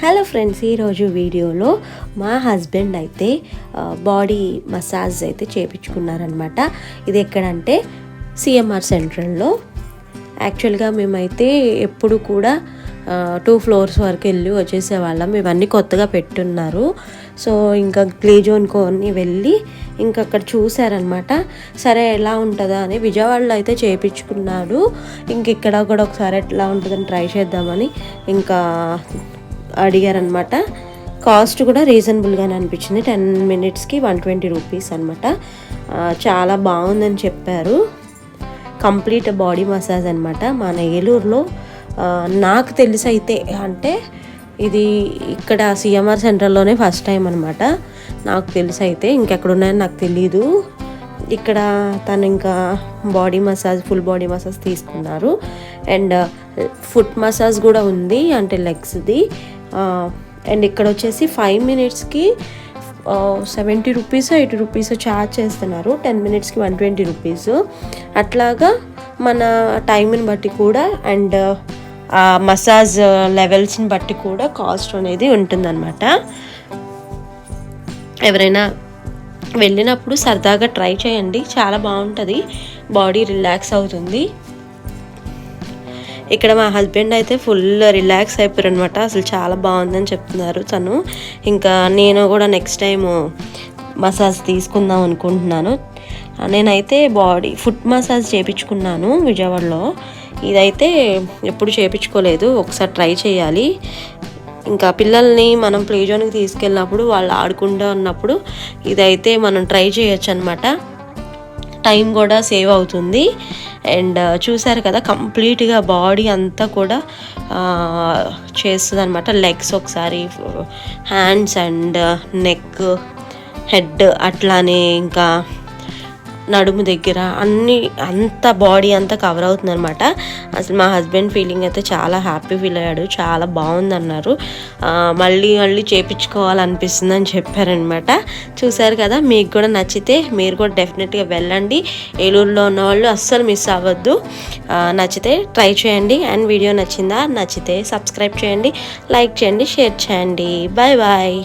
Hello friends ఈరోజు వీడియోలో మా హస్బెండ్ అయితే బాడీ మసాజ్ అయితే చేపించుకున్నారనమాట ఇది ఎక్కడంటే సిఎంఆర్ సెంట్రల్లో యాక్చువల్గా మేమైతే ఎప్పుడు కూడా టూ ఫ్లోర్స్ వరకు వెళ్ళి వచ్చేసేవాళ్ళం. ఇవన్నీ కొత్తగా పెట్టున్నారు. సో ఇంకా ప్లే జోన్ కొని వెళ్ళి ఇంకా అక్కడ చూసారనమాట సరే ఎలా ఉంటుందా అని విజయవాడలో అయితే చేయించుకున్నాడు ఇంక ఇక్కడ కూడా ఒకసారి ఎట్లా ఉంటుందని ట్రై చేద్దామని ఇంకా అడిగారనమాట. కాస్ట్ కూడా రీజనబుల్గానే అనిపించింది. టెన్ మినిట్స్కి వన్ ట్వంటీ రూపీస్ అనమాట చాలా బాగుందని చెప్పారు. కంప్లీట్ బాడీ మసాజ్ అనమాట మన ఏలూరులో నాకు తెలిసి అయితే అంటే ఇది ఇక్కడ సిఎంఆర్ సెంటర్లోనే ఫస్ట్ టైం అనమాట నాకు తెలిసి అయితే ఇంకెక్కడ ఉన్నాయని నాకు తెలీదు. ఇక్కడ తను ఇంకా body massage full body massage తీసుకున్నారు. అండ్ ఫుట్ మసాజ్ కూడా ఉంది అంటే లెగ్స్ది. అండ్ ఇక్కడ వచ్చేసి ఫైవ్ మినిట్స్కి seventy rupees eighty rupees charge చేస్తున్నారు. టెన్ మినిట్స్కి వన్ ట్వంటీ రూపీస్ అట్లాగా మన టైంని బట్టి కూడా అండ్ మసాజ్ లెవెల్స్ని బట్టి కూడా కాస్ట్ అనేది ఉంటుందన్నమాట. ఎవరైనా వెళ్ళినప్పుడు సరదాగా ట్రై చేయండి. చాలా బాగుంటుంది. బాడీ రిలాక్స్ అవుతుంది. ఇక్కడ మా హస్బెండ్ అయితే ఫుల్ రిలాక్స్ అయిపోయారు అనమాట అసలు చాలా బాగుందని చెప్తున్నారు తను. ఇంకా నేను కూడా నెక్స్ట్ టైం మసాజ్ తీసుకుందాం అనుకుంటున్నాను. నేనైతే బాడీ ఫుట్ మసాజ్ చేయించుకున్నాను విజయవాడలో. ఇదైతే ఎప్పుడు చేయించుకోలేదు ఒకసారి ట్రై చేయాలి. ఇంకా పిల్లల్ని మనం ప్లే జోన్కి తీసుకెళ్ళినప్పుడు వాళ్ళు ఆడుకుంటూ ఉన్నప్పుడు ఇదైతే మనం ట్రై చేయొచ్చు అనమాట టైం కూడా సేవ్ అవుతుంది. అండ్ చూసారు కదా కంప్లీట్గా బాడీ అంతా కూడా చేస్తుంది అనమాట లెగ్స్ ఒకసారి హ్యాండ్స్ అండ్ నెక్ హెడ్ అట్లానే ఇంకా నడుము దగ్గర అన్ని అంత బాడీ అంతా కవర్ అవుతుంది అనమాట అసలు మా హస్బెండ్ ఫీలింగ్ అయితే చాలా హ్యాపీ ఫీల్ అయ్యాడు చాలా బాగుంది అన్నారు మళ్ళీ మళ్ళీ చేపించుకోవాలనిపిస్తుంది అని చెప్పారనమాట చూసారు కదా మీకు కూడా నచ్చితే మీరు కూడా డెఫినెట్గా వెళ్ళండి. ఏలూరులో ఉన్న వాళ్ళు అస్సలు మిస్ అవ్వద్దు. నచ్చితే ట్రై చేయండి. అండ్ వీడియో నచ్చిందా? నచ్చితే సబ్స్క్రైబ్ చేయండి. లైక్ చేయండి షేర్ చేయండి. Bye bye